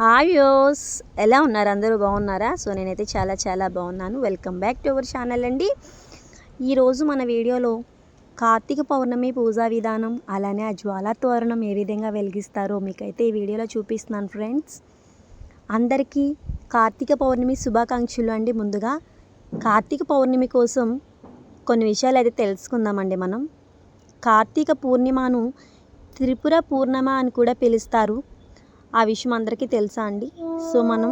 Hi యోస్ ఎలా ఉన్నారు? అందరూ బాగున్నారా? సో నేనైతే చాలా చాలా బాగున్నాను. Welcome back to our channel అండి. ఈరోజు మన వీడియోలో కార్తీక పౌర్ణమి పూజా విధానం అలానే ఆ జ్వాలా తోరణం ఏ విధంగా వెలిగిస్తారో మీకైతే ఈ వీడియోలో చూపిస్తున్నాను ఫ్రెండ్స్. అందరికీ కార్తీక పౌర్ణమి శుభాకాంక్షలు అండి. ముందుగా కార్తీక పౌర్ణమి కోసం కొన్ని విషయాలు అయితే తెలుసుకుందామండి మనం. కార్తీక పూర్ణిమను త్రిపుర పూర్ణిమ అని కూడా పిలుస్తారు. ఆ విషయం అందరికీ తెలుసా అండి? సో మనం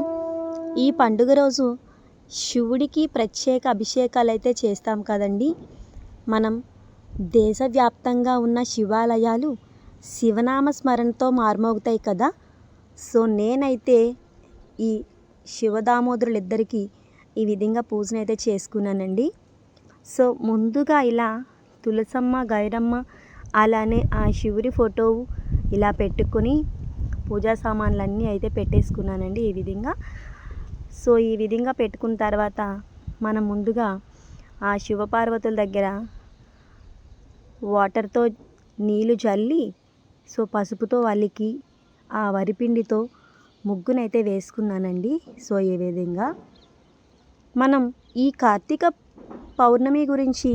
ఈ పండుగ రోజు శివుడికి ప్రత్యేక అభిషేకాలు అయితే చేస్తాం కదండి. మనం దేశవ్యాప్తంగా ఉన్న శివాలయాలు శివనామ స్మరణతో మార్మోగుతాయి కదా. సో నేనైతే ఈ శివదామోదరులిద్దరికీ ఈ విధంగా పూజనైతే చేసుకున్నానండి. సో ముందుగా ఇలా తులసమ్మ గైరమ్మ అలానే ఆ శివుడి ఫోటో ఇలా పెట్టుకొని పూజా సామాన్లన్నీ అయితే పెట్టేసుకున్నానండి ఈ విధంగా. సో ఈ విధంగా పెట్టుకున్న తర్వాత మనం ముందుగా ఆ శివపార్వతుల దగ్గర వాటర్తో నీళ్ళు చల్లి సో పసుపుతో వాళ్ళకి ఆ వరిపిండితో ముగ్గునైతే వేసుకున్నానండి. సో ఈ విధంగా మనం ఈ కార్తీక పౌర్ణమి గురించి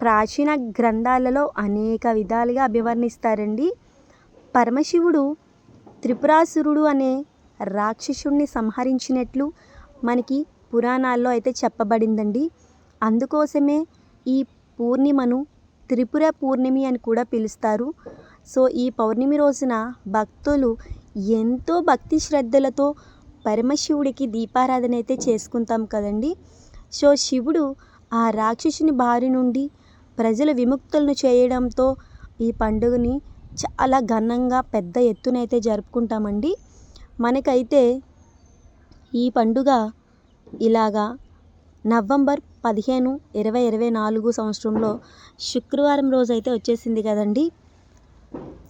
ప్రాచీన గ్రంథాలలో అనేక విధాలుగా అభివర్ణిస్తారండి. పరమశివుడు త్రిపురాసురుడు అనే రాక్షసుణ్ణి సంహరించినట్లు మనకి పురాణాల్లో అయితే చెప్పబడిందండి. అందుకోసమే ఈ పూర్ణిమను త్రిపుర పూర్ణిమి అని కూడా పిలుస్తారు. సో ఈ పౌర్ణమి రోజున భక్తులు ఎంతో భక్తి శ్రద్ధలతో పరమశివుడికి దీపారాధన అయితే చేసుకుంటాం కదండి. సో శివుడు ఆ రాక్షసుని బారి నుండి ప్రజల విముక్తులను చేయడంతో ఈ పండుగని చాలా ఘనంగా పెద్ద ఎత్తునైతే జరుపుకుంటామండి. మనకైతే ఈ పండుగ ఇలాగా నవంబర్ పదిహేను ఇరవై ఇరవై నాలుగు సంవత్సరంలో శుక్రవారం రోజు అయితే వచ్చేసింది కదండి.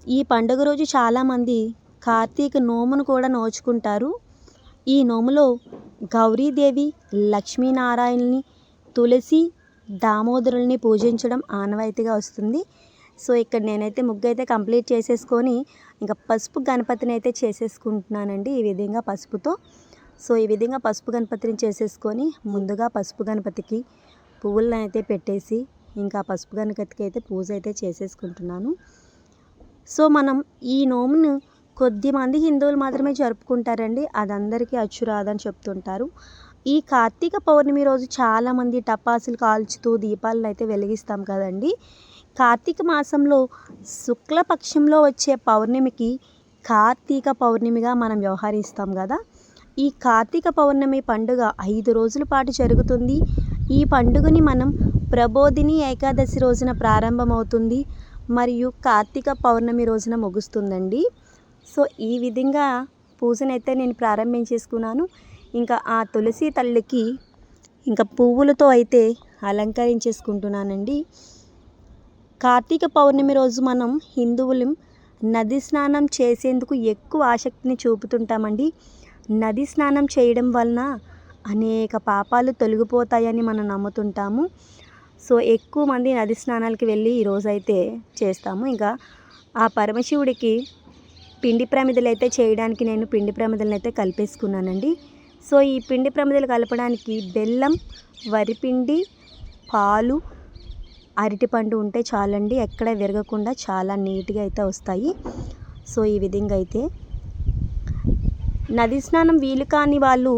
ఈ పండుగ రోజు చాలామంది కార్తీక నోమును కూడా నోచుకుంటారు. ఈ నోములో గౌరీదేవి లక్ష్మీనారాయణని తులసి దామోదరుల్ని పూజించడం ఆనవాయితీగా వస్తుంది. సో ఇక్కడ నేనైతే ముగ్గు అయితే కంప్లీట్ చేసేసుకొని ఇంకా పసుపు గణపతిని అయితే చేసేసుకుంటున్నానండి ఈ విధంగా పసుపుతో. సో ఈ విధంగా పసుపు గణపతిని చేసేసుకొని ముందుగా పసుపు గణపతికి పువ్వులను అయితే పెట్టేసి ఇంకా పసుపు గణపతికి అయితే పూజ అయితే చేసేసుకుంటున్నాను. సో మనం ఈ నోమును కొద్దిమంది హిందువులు మాత్రమే జరుపుకుంటారండి. అది అందరికీ అచ్చురాదని చెప్తుంటారు. ఈ కార్తీక పౌర్ణమి రోజు చాలామంది టపాసులు కాల్చుతూ దీపాలను అయితే వెలిగిస్తాం కదండి. కార్తీక మాసంలో శుక్లపక్షంలో వచ్చే పౌర్ణమికి కార్తీక పౌర్ణమిగా మనం వ్యవహరిస్తాం కదా. ఈ కార్తీక పౌర్ణమి పండుగ ఐదు రోజుల పాటు జరుగుతుంది. ఈ పండుగని మనం ప్రబోధిని ఏకాదశి రోజున ప్రారంభమవుతుంది. మరియు కార్తీక పౌర్ణమి రోజున ముగుస్తుందండి. సో ఈ విధంగా పూజనైతే నేను ప్రారంభించేసుకున్నాను. ఇంకా ఆ తులసి తల్లికి ఇంకా పువ్వులతో అయితే అలంకరించేసుకుంటున్నానండి. కార్తీక పౌర్ణమి రోజు మనం హిందువులు నది స్నానం చేసేందుకు ఎక్కువ ఆసక్తిని చూపుతుంటామండి. నది స్నానం చేయడం వలన అనేక పాపాలు తొలగిపోతాయని మనం నమ్ముతుంటాము. సో ఎక్కువ మంది నది స్నానాలకి వెళ్ళి ఈరోజు అయితే చేస్తాము. ఇంకా ఆ పరమశివుడికి పిండి ప్రమిదలు అయితే చేయడానికి నేను పిండి ప్రమిదలను అయితే కలిపేసుకున్నానండి. సో ఈ పిండి ప్రమిదలు కలపడానికి బెల్లం వరిపిండి పాలు అరటిపండు ఉంటే చాలండి ఎక్కడ విరగకుండా చాలా నీట్గా అయితే వస్తాయి. సో ఈ విధంగా అయితే. నది స్నానం వీలు కాని వాళ్ళు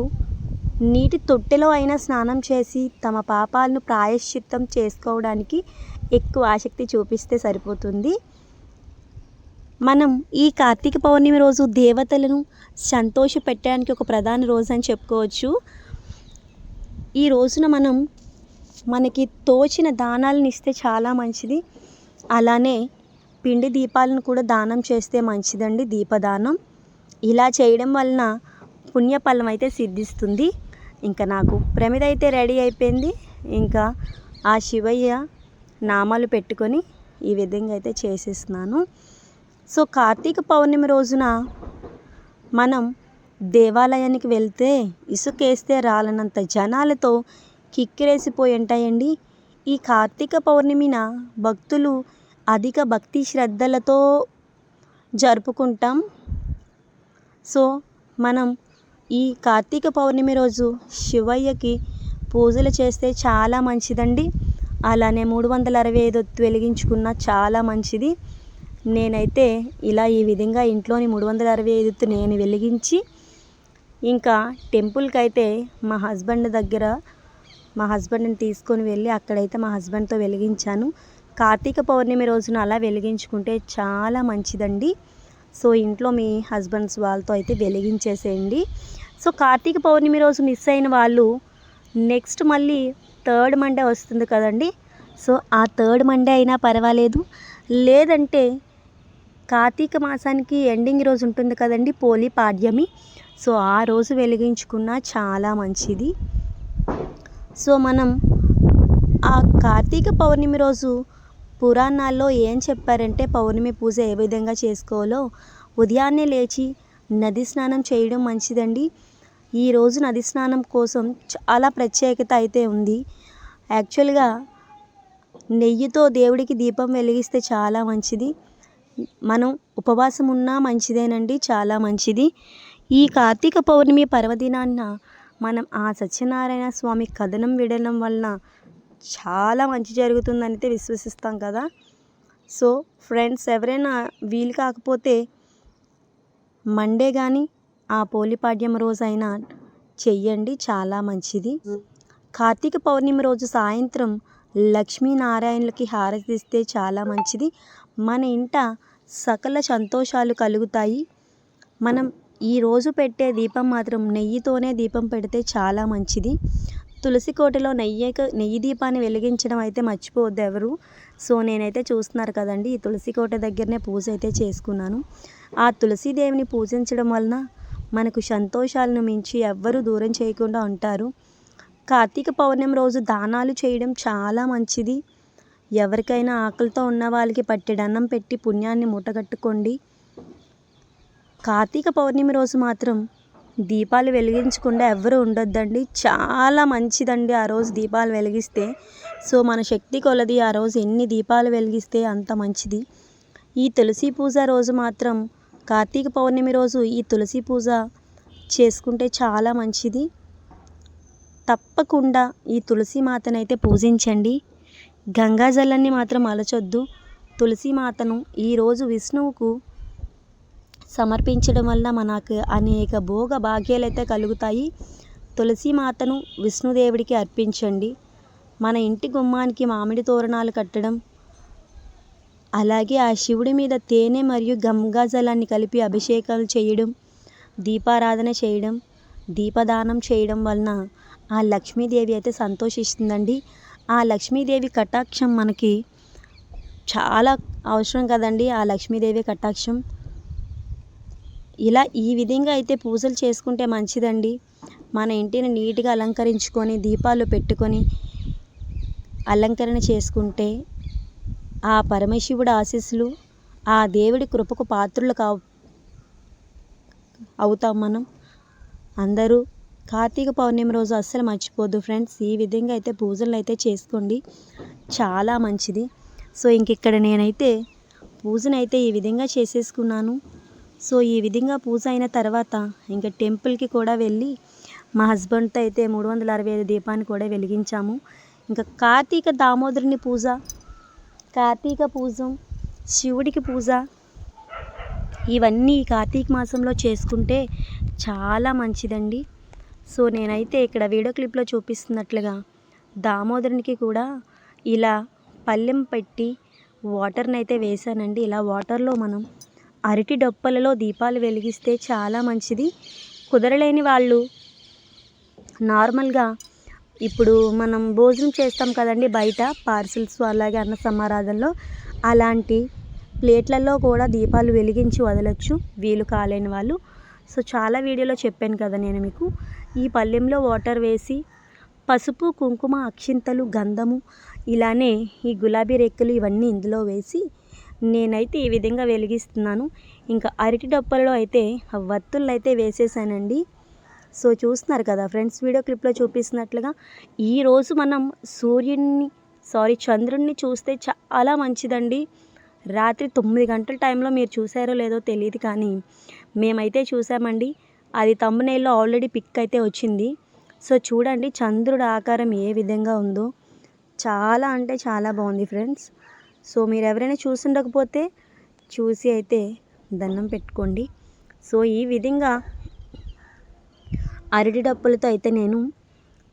నీటి తొట్టెలో అయినా స్నానం చేసి తమ పాపాలను ప్రాయశ్చిత్తం చేసుకోవడానికి ఎక్కువ ఆసక్తి చూపిస్తే సరిపోతుంది. మనం ఈ కార్తీక పౌర్ణమి రోజు దేవతలను సంతోష పెట్టడానికి ఒక ప్రధాన రోజు అని చెప్పుకోవచ్చు. ఈ రోజున మనం మనకి తోచిన దానాలను ఇస్తే చాలా మంచిది. అలానే పిండి దీపాలను కూడా దానం చేస్తే మంచిదండి దీపదానం. ఇలా చేయడం వలన పుణ్యఫలం అయితే సిద్ధిస్తుంది. ఇంకా నాకు ప్రమిద అయితే రెడీ అయిపోయింది. ఇంకా ఆ శివయ్య నామాలు పెట్టుకొని ఈ విధంగా అయితే చేసేస్తున్నాను. సో కార్తీక పౌర్ణమి రోజున మనం దేవాలయానికి వెళ్తే ఇసుకేస్తే రాలనంత జనాలతో కిక్కిరేసిపోయి ఉంటాయండి ఈ కార్తీక పౌర్ణమిన భక్తులు అధిక భక్తి శ్రద్ధలతో జరుపుకుంటాం. సో మనం ఈ కార్తీక పౌర్ణమి రోజు శివయ్యకి పూజలు చేస్తే చాలా మంచిదండి. అలానే మూడు వందల అరవై ఐదు ఒత్తు వెలిగించుకున్న చాలా మంచిది. నేనైతే ఇలా ఈ విధంగా ఇంట్లోని మూడు వందల అరవై ఐదు నేను వెలిగించి ఇంకా టెంపుల్కి అయితే మా హస్బెండ్ దగ్గర మా హస్బెండ్ని తీసుకొని వెళ్ళి అక్కడైతే మా హస్బెండ్తో వెలిగించాను. కార్తీక పౌర్ణమి రోజున అలా వెలిగించుకుంటే చాలా మంచిదండి. సో ఇంట్లో మీ హస్బెండ్స్ వాళ్ళతో అయితే వెలిగించేసేయండి. సో కార్తీక పౌర్ణమి రోజు మిస్ అయిన వాళ్ళు నెక్స్ట్ మళ్ళీ థర్డ్ మండే వస్తుంది కదండి. సో ఆ థర్డ్ మండే అయినా పర్వాలేదు. లేదంటే కార్తీక మాసానికి ఎండింగ్ రోజు ఉంటుంది కదండి పోలి పాడ్యమి. సో ఆ రోజు వెలిగించుకున్న చాలా మంచిది. సో మనం ఆ కార్తీక పౌర్ణమి రోజు పురాణాల్లో ఏం చెప్పారంటే పౌర్ణమి పూజ ఏ విధంగా చేసుకోవాలో ఉదయాన్నే లేచి నది స్నానం చేయడం మంచిదండి. ఈరోజు నది స్నానం కోసం చాలా ప్రత్యేకత అయితే ఉంది. యాక్చువల్గా నెయ్యితో దేవుడికి దీపం వెలిగిస్తే చాలా మంచిది. మనం ఉపవాసం ఉన్నా మంచిదేనండి చాలా మంచిది. ఈ కార్తీక పౌర్ణమి పర్వదినాన్న మనం ఆ సత్యనారాయణ స్వామి కథనం వినడం వలన చాలా మంచి జరుగుతుందని అయితే విశ్వసిస్తాం కదా. సో ఫ్రెండ్స్ ఎవరైనా వీలు కాకపోతే మండే కానీ ఆ పోలిపాడ్యం రోజైనా చెయ్యండి చాలా మంచిది. కార్తీక పౌర్ణమి రోజు సాయంత్రం లక్ష్మీనారాయణులకి హారతిస్తే చాలా మంచిది. మన ఇంట సకల సంతోషాలు కలుగుతాయి. మనం ఈరోజు పెట్టే దీపం మాత్రం నెయ్యితోనే దీపం పెడితే చాలా మంచిది. తులసి కోటలో నెయ్యి నెయ్యి దీపాన్ని వెలిగించడం అయితే మర్చిపోవద్దు ఎవరు. సో నేనైతే చూస్తున్నారు కదండి ఈ తులసి కోట దగ్గరనే పూజ అయితే చేసుకున్నాను. ఆ తులసీదేవిని పూజించడం వలన మనకు సంతోషాలను మించి ఎవ్వరూ దూరం చేయకుండా ఉంటారు. కార్తీక పౌర్ణమి రోజు దానాలు చేయడం చాలా మంచిది. ఎవరికైనా ఆకలితో ఉన్న వాళ్ళకి పట్టెడన్నం పెట్టి పుణ్యాన్ని మూటగట్టుకోండి. కార్తీక పౌర్ణమి రోజు మాత్రం దీపాలు వెలిగించకుండా ఎవరు ఉండొద్దండి. చాలా మంచిదండి ఆ రోజు దీపాలు వెలిగిస్తే. సో మన శక్తి కొలది ఆ రోజు ఎన్ని దీపాలు వెలిగిస్తే అంత మంచిది. ఈ తులసి పూజ రోజు మాత్రం కార్తీక పౌర్ణమి రోజు ఈ తులసి పూజ చేసుకుంటే చాలా మంచిది. తప్పకుండా ఈ తులసి మాతనైతే పూజించండి. గంగాజలాన్ని మాత్రం అలచొద్దు. తులసి మాతను ఈరోజు విష్ణువుకు సమర్పించడం వల్ల మనకు అనేక భోగ భాగ్యాలైతే కలుగుతాయి. తులసి మాతను విష్ణుదేవుడికి అర్పించండి. మన ఇంటి గుమ్మానికి మామిడి తోరణాలు కట్టడం అలాగే ఆ శివుడి మీద తేనె మరియు గంగాజలాన్ని కలిపి అభిషేకాలు చేయడం దీపారాధన చేయడం దీపదానం చేయడం వలన ఆ లక్ష్మీదేవి అయితే సంతోషిస్తుందండి. ఆ లక్ష్మీదేవి కటాక్షం మనకి చాలా అవసరం కదండి. ఆ లక్ష్మీదేవి కటాక్షం ఇలా ఈ విధంగా అయితే పూజలు చేసుకుంటే మంచిదండి. మన ఇంటిని నీట్గా అలంకరించుకొని దీపాలు పెట్టుకొని అలంకరణ చేసుకుంటే ఆ పరమశివుడు ఆశీస్సులు ఆ దేవుడి కృపకు పాత్రులు కావు అవుతాం మనం. అందరూ కార్తీక పౌర్ణమి రోజు అస్సలు మర్చిపోద్దు ఫ్రెండ్స్. ఈ విధంగా అయితే పూజలు అయితే చేసుకోండి. చాలా మంచిది. సో ఇంక ఇక్కడ నేనైతే పూజనైతే ఈ విధంగా చేసేసుకున్నాను. సో ఈ విధంగా పూజ అయిన తర్వాత ఇంకా టెంపుల్కి కూడా వెళ్ళి మా హస్బెండ్తో అయితే మూడు వందల అరవై ఐదు దీపాన్ని కూడా వెలిగించాము. ఇంకా కార్తీక దామోదరుని పూజ కార్తీక పూజ శివుడికి పూజ ఇవన్నీ కార్తీక మాసంలో చేసుకుంటే చాలా మంచిదండి. సో నేనైతే ఇక్కడ వీడియో క్లిప్లో చూపిస్తున్నట్లుగా దామోదరునికి కూడా ఇలా పళ్ళెం పెట్టి వాటర్ని అయితే వేసానండి ఇలా వాటర్లో మనం అరటి డొప్పలలో దీపాలు వెలిగిస్తే చాలా మంచిది. కుదరలేని వాళ్ళు. నార్మల్గా ఇప్పుడు మనం భోజనం చేస్తాం కదండి బయట పార్సిల్స్ అలాగే అన్న సమారాధనలో. అలాంటి ప్లేట్లలో కూడా దీపాలు వెలిగించి వదలొచ్చు. వీలు కాలేని వాళ్ళు. సో చాలా వీడియోలో చెప్పాను కదా నేను మీకు. ఈ పళ్ళెంలో వాటర్ వేసి పసుపు కుంకుమ అక్షింతలు గంధము ఇలానే ఈ గులాబీ రెక్కలు ఇవన్నీ ఇందులో వేసి నేనైతే ఈ విధంగా వెలిగిస్తున్నాను. ఇంకా అరటి డప్పల్లో అయితే వత్తులు అయితే వేసేసానండి. సో చూస్తున్నారు కదా ఫ్రెండ్స్ వీడియో క్లిప్లో చూపిస్తున్నట్లుగా ఈరోజు మనం సూర్యుడిని సారీ చంద్రుడిని చూస్తే చాలా మంచిదండి. రాత్రి తొమ్మిది గంటల టైంలో మీరు చూసారో లేదో తెలియదు కానీ మేమైతే చూసామండి. అది తమ్మునేల్లో ఆల్రెడీ పిక్ అయితే వచ్చింది. సో చూడండి చంద్రుడు ఆకారం ఏ విధంగా ఉందో. చాలా అంటే చాలా బాగుంది ఫ్రెండ్స్. సో మీరు ఎవరైనా చూసుండకపోతే చూసి అయితే దండం పెట్టుకోండి. సో ఈ విధంగా అరటి డప్పులతో అయితే నేను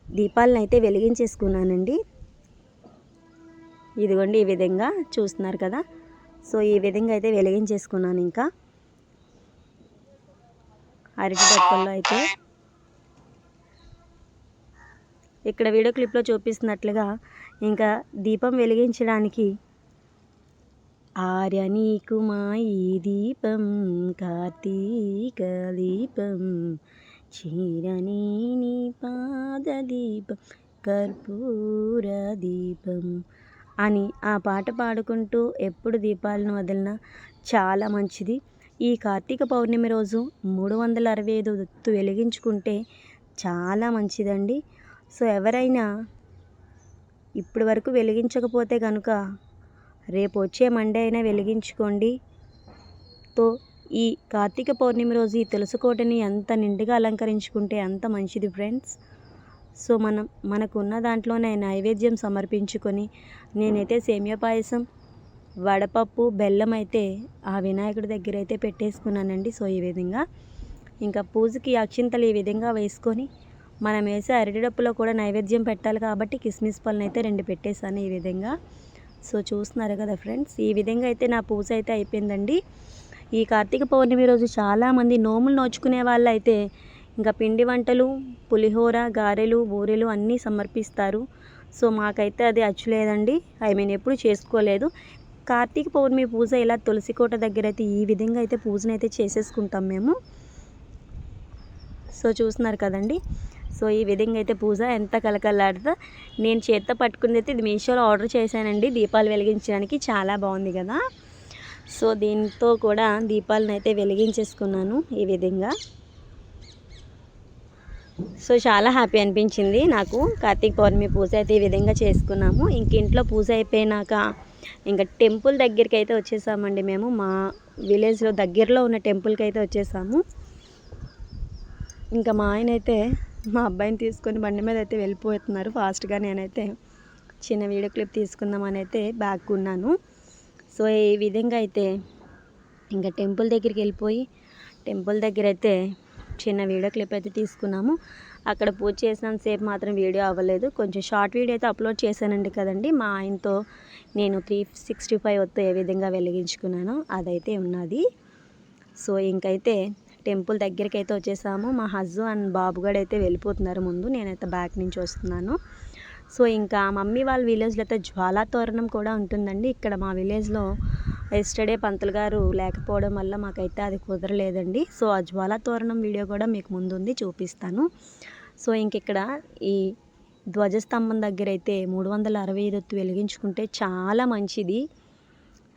దీపాలను అయితే వెలిగించేసుకున్నానండి. ఇదిగోండి ఈ విధంగా చూస్తున్నారు కదా. సో ఈ విధంగా అయితే వెలిగించేసుకున్నాను ఇంకా. అరటి డప్పుల్లో అయితే ఇక్కడ వీడియో క్లిప్లో చూపిస్తున్నట్లుగా ఇంకా దీపం వెలిగించడానికి ఆర్య నీకు దీపం కార్తీక దీపం చీరని నీ పాద దీపం కర్పూర దీపం అని ఆ పాట పాడుకుంటూ ఎప్పుడు దీపాలను వదిలినా చాలా మంచిది. ఈ కార్తీక పౌర్ణమి రోజు మూడు వందల అరవై ఐదు ఒత్తు వెలిగించుకుంటే చాలా మంచిదండి. సో ఎవరైనా ఇప్పటి వరకు వెలిగించకపోతే కనుక రేపు వచ్చే మండే అయినా వెలిగించుకోండి. తో ఈ కార్తీక పౌర్ణమి రోజు ఈ తులసికోటని ఎంత నిండుగా అలంకరించుకుంటే అంత మంచిది ఫ్రెండ్స్ సో మనం మనకున్న దాంట్లోనే నైవేద్యం సమర్పించుకొని నేనైతే సేమియా పాయసం వడపప్పు బెల్లం అయితే ఆ వినాయకుడి దగ్గర అయితే పెట్టేసుకున్నానండి. సో ఈ విధంగా ఇంకా పూజకి అక్షింతలు ఈ విధంగా వేసుకొని మనం వేసే అరటిడప్పులో కూడా నైవేద్యం పెట్టాలి కాబట్టి కిస్మిస్ పళ్ళని అయితే రెండు పెట్టేశాను ఈ విధంగా. సో చూస్తున్నారు కదా ఫ్రెండ్స్ ఈ విధంగా అయితే నా పూజ అయితే అయిపోయిందండి. ఈ కార్తీక పౌర్ణమి రోజు చాలామంది నోములు నోచుకునే వాళ్ళు అయితే ఇంకా పిండి వంటలు పులిహోర గారెలు బూరెలు అన్నీ సమర్పిస్తారు. సో మాకైతే అది అచ్చులేదండి. ఐ మీన్ ఎప్పుడు చేసుకోలేదు. కార్తీక పౌర్ణమి పూజ ఇలా తులసి కోట దగ్గర అయితే ఈ విధంగా అయితే పూజనైతే అయితే చేసేసుకుంటాం మేము. సో చూస్తున్నారు కదండి. సో ఈ విధంగా అయితే పూజ ఎంత కలకలాడుతా నేను చేత్తో పట్టుకుంది అయితే ఇది మీషోలో ఆర్డర్ చేశానండి. దీపాలు వెలిగించడానికి చాలా బాగుంది కదా. సో దీంతో కూడా దీపాలను అయితే వెలిగించేసుకున్నాను ఈ విధంగా. సో చాలా హ్యాపీ అనిపించింది నాకు. కార్తీక పౌర్ణమి పూజ అయితే ఈ విధంగా చేసుకున్నాము. ఇంక ఇంట్లో పూజ అయిపోయినాక ఇంకా టెంపుల్ దగ్గరికి అయితే వచ్చేసామండి మేము. మా విలేజ్లో దగ్గరలో ఉన్న టెంపుల్కి అయితే వచ్చేసాము. ఇంకా మా ఆయన అయితే మా అబ్బాయిని తీసుకొని బండి మీద అయితే వెళ్ళిపోతున్నారు. ఫాస్ట్గా నేనైతే చిన్న వీడియో క్లిప్ తీసుకుందామని అయితే బ్యాక్ ఉన్నాను. సో ఈ విధంగా అయితే ఇంకా టెంపుల్ దగ్గరికి వెళ్ళిపోయి టెంపుల్ దగ్గర అయితే చిన్న వీడియో క్లిప్ అయితే తీసుకున్నాము. అక్కడ పూజ చేసినంతసేపు మాత్రం వీడియో అవ్వలేదు. కొంచెం షార్ట్ వీడియో అయితే అప్లోడ్ చేశానండి కదండి. మా ఆయనతో నేను త్రీ సిక్స్టీ ఫైవ్ వద్ద ఏ విధంగా వెలిగించుకున్నానో అదైతే ఉన్నది. సో ఇంకైతే టెంపుల్ దగ్గరికి అయితే వచ్చేసాము. మా హస్బెండ్ అండ్ బాబుగాడు అయితే వెళ్ళిపోతున్నారు ముందు. నేనైతే బ్యాక్ నుంచి వస్తున్నాను. సో ఇంకా మమ్మీ వాళ్ళ విలేజ్లో అయితే జ్వాలా తోరణం కూడా ఉంటుందండి. ఇక్కడ మా విలేజ్లో ఎస్టర్డే పంతులు గారు లేకపోవడం వల్ల మాకైతే అది కుదరలేదండి. సో ఆ జ్వాలా తోరణం వీడియో కూడా మీకు ముందుంది చూపిస్తాను. సో ఇంక ఇక్కడ ఈ ధ్వజస్తంభం దగ్గర అయితే మూడు వందల అరవై ఐదు వెలిగించుకుంటే చాలా మంచిది.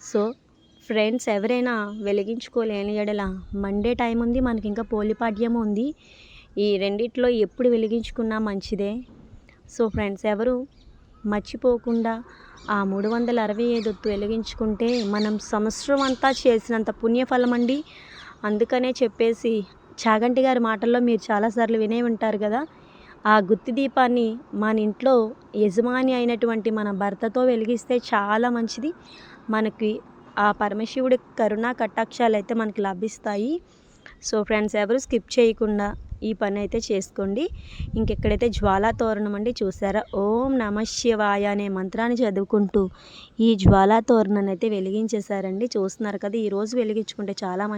సో ఫ్రెండ్స్ ఎవరైనా వెలిగించుకోలేని ఎడల మండే టైం ఉంది మనకి ఇంకా పోలిపాడ్యం ఉంది. ఈ రెండిట్లో ఎప్పుడు వెలిగించుకున్నా మంచిదే. సో ఫ్రెండ్స్ ఎవరు మర్చిపోకుండా ఆ మూడు వందల అరవై ఐదు ఒత్తు వెలిగించుకుంటే మనం సంవత్సరం అంతా చేసినంత పుణ్యఫలం అండి. అందుకనే చెప్పేసి చాగంటి గారి మాటల్లో మీరు చాలాసార్లు వినే ఉంటారు కదా ఆ గుత్తి దీపాన్ని మన ఇంట్లో యజమాని అయినటువంటి మన భర్తతో వెలిగిస్తే చాలా మంచిది. మనకి ఆ పరమశివుడి కరుణా కటాక్షాలు అయితే మనకి లభిస్తాయి. సో ఫ్రెండ్స్ ఎవరు స్కిప్ చేయకుండా ఈ పని అయితే చేసుకోండి. ఇంకెక్కడైతే జ్వాలా తోరణం అండి చూసారా? ఓం నమ శివాయ అనే మంత్రాన్ని చదువుకుంటూ ఈ జ్వాలా తోరణాన్ని అయితే వెలిగించేశారండి. చూస్తున్నారు కదా ఈరోజు వెలిగించుకుంటే చాలా మంచి